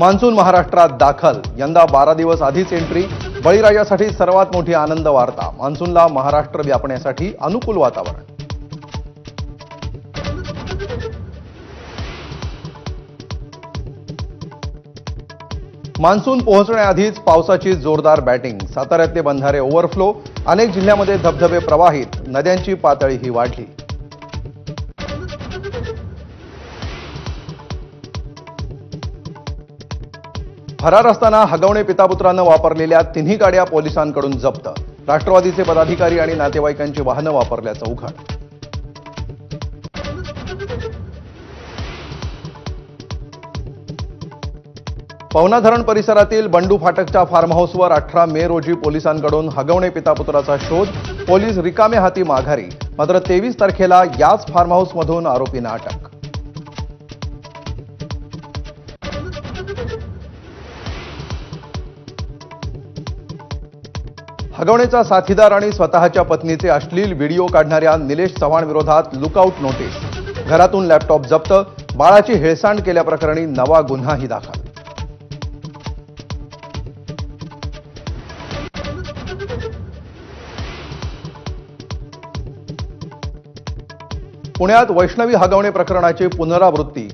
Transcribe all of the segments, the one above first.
Monsoon महाराष्ट्रात दाखल. यंदा बारा दिवस आधीच एंट्री बळीराजासाठी सर्वात मोठी आनंद वार्ता. मान्सूनला महाराष्ट्र व्यापण्यासाठी अनुकूल वातावरण. मान्सून पोहोचण्याआधीच पावसाची जोरदार बॅटिंग साताऱ्यातले बंधारे ओव्हरफ्लो अनेक जिल्ह्यामध्ये धबधबे प्रवाहित. नद्यांची पातळीही वाढली. फरार असताना हगवणे पितापुत्रानं वापरलेल्या तिन्ही गाड्या पोलिसांकडून जप्त. राष्ट्रवादीचे पदाधिकारी आणि नातेवाईकांची वाहनं वापरल्याचं उघड. पवना धरण परिसरातील बंडू फाटकच्या फार्म हाऊसवर अठरा मे रोजी पोलिसांकडून हगवणे पितापुत्राचा शोध पोलीस रिकामे हाती माघारी. मात्र तेवीस तारखेला याच फार्म हाऊसमधून आरोपींना अटक. हगवणेचा साथीदार आणि स्वतःच्या पत्नीचे अश्लील व्हिडिओ काढणाऱ्या निलेश चव्हाण विरोधात लुकआउट नोटीस. घरातून लॅपटॉप जप्त बाळाची हेळसांड केल्याप्रकरणी नवा गुन्हाही दाखल. पुण्यात वैष्णवी हगवणे प्रकरणाची पुनरावृत्ती.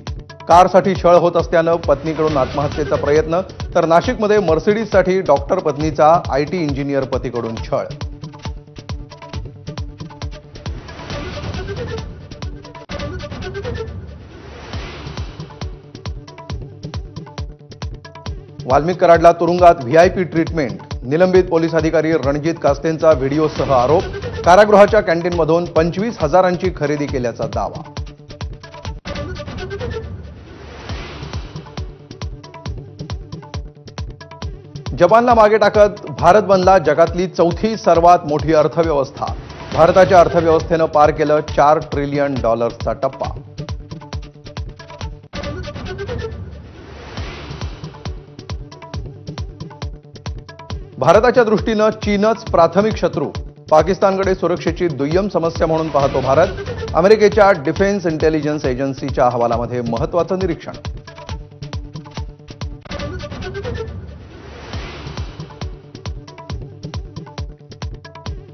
कारसाठी छळ होत असल्यानं पत्नीकडून आत्महत्येचा प्रयत्न तर नाशिकमध्ये मर्सिडीजसाठी डॉक्टर पत्नीचा आय टी इंजिनियर पतीकडून छळ. वाल्मिक कराडला तुरुंगात व्हीआयपी ट्रीटमेंट. निलंबित पोलीस अधिकारी रणजित कास्तेंचा व्हिडिओसह आरोप. कारागृहाच्या कॅन्टीनमधून पंचवीस हजारांची खरेदी केल्याचा दावा. जपानला मागे टाकत भारत बनला जगातली चौथी सर्वात मोठी अर्थव्यवस्था. भारताच्या अर्थव्यवस्थेनं पार केलं चार ट्रिलियन डॉलर्सचा टप्पा. भारताच्या दृष्टीनं चीनच प्राथमिक शत्रू. पाकिस्तानकडे सुरक्षेची दुय्यम समस्या म्हणून पाहतो भारत. अमेरिकेच्या डिफेन्स इंटेलिजन्स एजन्सीच्या अहवालामध्ये महत्वाचं निरीक्षण.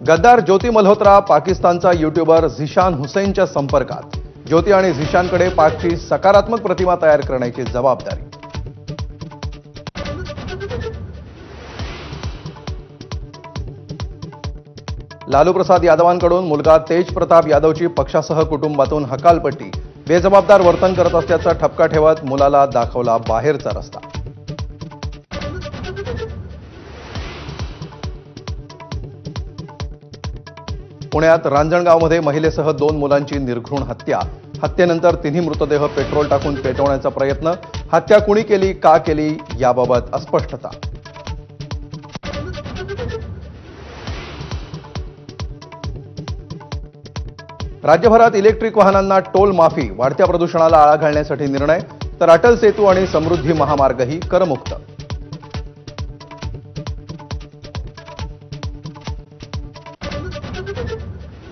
गद्दार ज्योती मल्होत्रा पाकिस्तानचा युट्यूबर झिशान हुसैनच्या संपर्कात. ज्योती आणि झिशानकडे पाकची सकारात्मक प्रतिमा तयार करण्याची जबाबदारी. लालू प्रसाद यादवांकडून मुलगा तेज प्रताप यादवची पक्षासह कुटुंबातून हकालपट्टी. बेजबाबदार वर्तन करत असल्याचा ठपका ठेवत मुलाला दाखवला बाहेरचा रस्ता. पुण्यात रांजणगावमध्ये महिलेसह दोन मुलांची निर्घृण हत्या. हत्येनंतर तिन्ही मृतदेह पेट्रोल टाकून पेटवण्याचा प्रयत्न. हत्या कुणी केली का केली याबाबत अस्पष्टता. राज्यभरात इलेक्ट्रिक वाहनांना टोल माफी वाढत्या प्रदूषणाला आळा घालण्यासाठी निर्णय. तर अटल सेतू आणि समृद्धी महामार्गही करमुक्त.